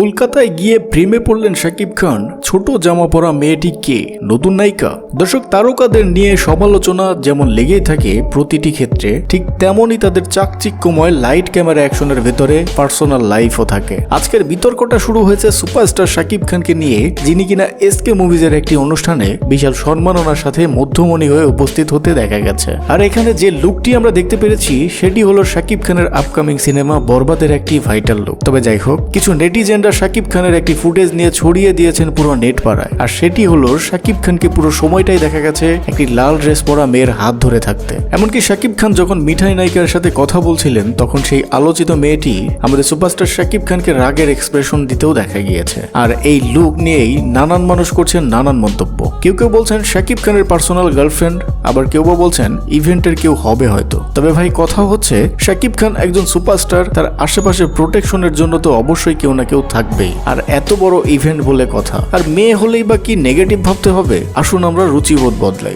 কলকাতায় গিয়ে প্রেমে পড়লেন শাকিব খান। ছোট জামা পরা মেয়েটি কে? নতুন নায়িকা। দর্শক, তারকাদের নিয়ে সমালোচনা যেমন লেগেই থাকে প্রতিটি ক্ষেত্রে, ঠিক তেমনই তাদের চাকচিক্যময় লাইট ক্যামেরা অ্যাকশনের ভেতরে পার্সোনাল লাইফও থাকে। আজকের বিতর্কটা শুরু হয়েছে সুপারস্টার শাকিব খানকে নিয়ে, যিনি কিনা এসকে মুভিজের একটি অনুষ্ঠানে বিশাল সম্মাননার সাথে মধ্যমণি হয়ে উপস্থিত হতে দেখা গেছে। আর এখানে যে লুকটি আমরা দেখতে পেরেছি, সেটি হলো শাকিব খানের আপকামিং সিনেমা বরবাদের একটি ভাইটাল লুক তবে যাই হোক, কিছু নেটিজেনরা শাকিব খানের একটি ফুটেজ নিয়ে ছড়িয়ে দিয়েছেন পুরো নেট পাড়ায় আর সেটি হলো, শাকিব খানকে পুরো সময়টাই দেখা গেছে একটি লাল ড্রেস পরা মেয়ের হাত ধরে থাকতে। এমনকি শাকিব খান যখন মিঠাই নায়িকার সাথে কথা বলছিলেন, তখন সেই আলোচিত মেয়েটি আমাদের সুপারস্টার শাকিব খানকে রাগের এক্সপ্রেশন দিতেও দেখা গিয়েছে। আর এই লুক নিয়েই নানান মানুষ করছেন নানান মন্তব্য। কেউ কেউ বলছেন, শাকিব খানের পার্সোনাল গার্লফ্রেন্ড আবার কেউ বা বলছেন ইভেন্টের কেউ হবে হয়তো। তবে ভাই, কথা হচ্ছে, শাকিব খান একজন সুপারস্টার, তার আশেপাশে প্রোটেকশনের জন্য তো অবশ্যই কেউ না কেউ থাকবেই। আর এত বড় ইভেন্ট বলে কথা। আর মেয়ে হলেই বা কি নেগেটিভ ভাবতে হবে? আসুন আমরা রুচিবোধ বদলাই।